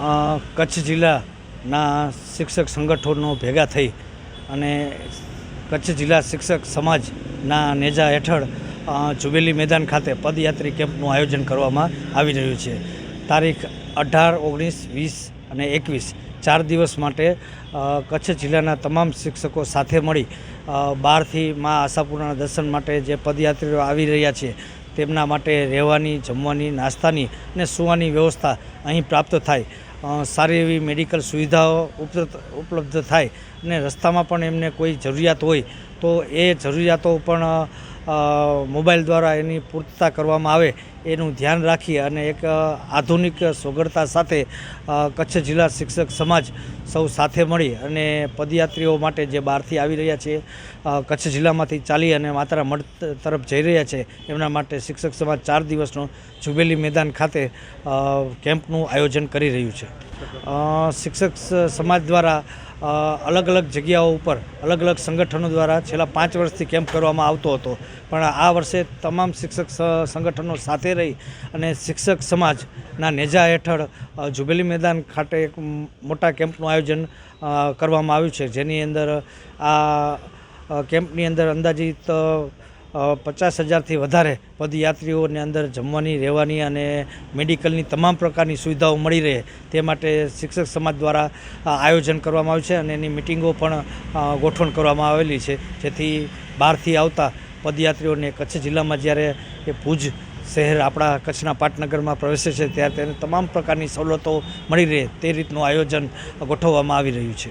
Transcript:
કચ્છ જિલ્લાના શિક્ષક સંગઠનો ભેગા થઈ અને કચ્છ જિલ્લા શિક્ષક સમાજના નેજા હેઠળ જુબેલી મેદાન ખાતે પદયાત્રી કેમ્પનું આયોજન કરવામાં આવી રહ્યું છે. તારીખ અઢાર, ઓગણીસ, વીસ અને એકવીસ, ચાર દિવસ માટે કચ્છ જિલ્લાના તમામ શિક્ષકો સાથે મળી બહારથી મા આશાપુરાના દર્શન માટે જે પદયાત્રીઓ આવી રહ્યા છે, તેમના માટે રહેવાની, જમવાની, નાસ્તાની અને સુવાની વ્યવસ્થા અહીં પ્રાપ્ત થાય. સારી એવી મેડિકલ સુવિધાઓ ઉપલબ્ધ થાય અને રસ્તામાં પણ એમને કોઈ જરૂરિયાત હોય તો એ જરૂરિયાતો પણ મોબાઈલ દ્વારા એની પૂર્તતા કરવામાં આવે એનું ધ્યાન રાખી અને એક આધુનિક સગવડતા સાથે કચ્છ જિલ્લા શિક્ષક સમાજ સૌ સાથે મળી અને પદયાત્રીઓ માટે જે બહારથી આવી રહ્યા છે કચ્છ જિલ્લામાંથી ચાલી અને માત્રા મઢ તરફ જઈ રહ્યા છે, એમના માટે શિક્ષક સમાજ ચાર દિવસનો જુબેલી મેદાન ખાતે કેમ્પનું આયોજન કરી રહ્યું છે. શિક્ષક સમાજ દ્વારા અલગ અલગ જગ્યાઓ ઉપર અલગ અલગ સંગઠનો દ્વારા છેલ્લા પાંચ વર્ષથી કેમ્પ કરવામાં આવતો હતો. પણ આ વર્ષે તમામ શિક્ષક સંગઠનો સાથે રહી અને શિક્ષક સમાજના નેજા હેઠળ જુબેલી મેદાન ખાતે એક મોટા કેમ્પનું આયોજન કરવામાં આવ્યું છે. જેની અંદર આ કેમ્પની અંદર અંદાજિત પચાસ હજારથી વધારે પદયાત્રીઓને અંદર જમવાની, રહેવાની અને મેડિકલની તમામ પ્રકારની સુવિધાઓ મળી રહે તે માટે શિક્ષક સમાજ દ્વારા આયોજન કરવામાં આવ્યું છે અને એની મિટિંગો પણ ગોઠવણ કરવામાં આવેલી છે. જેથી બહારથી આવતા પદયાત્રીઓને કચ્છ જિલ્લામાં જ્યારે એ ભુજ શહેર આપણા કચ્છના પાટનગરમાં પ્રવેશે છે, ત્યારે તેને તમામ પ્રકારની સવલતો મળી રહે તે રીતનું આયોજન ગોઠવવામાં આવી રહ્યું છે.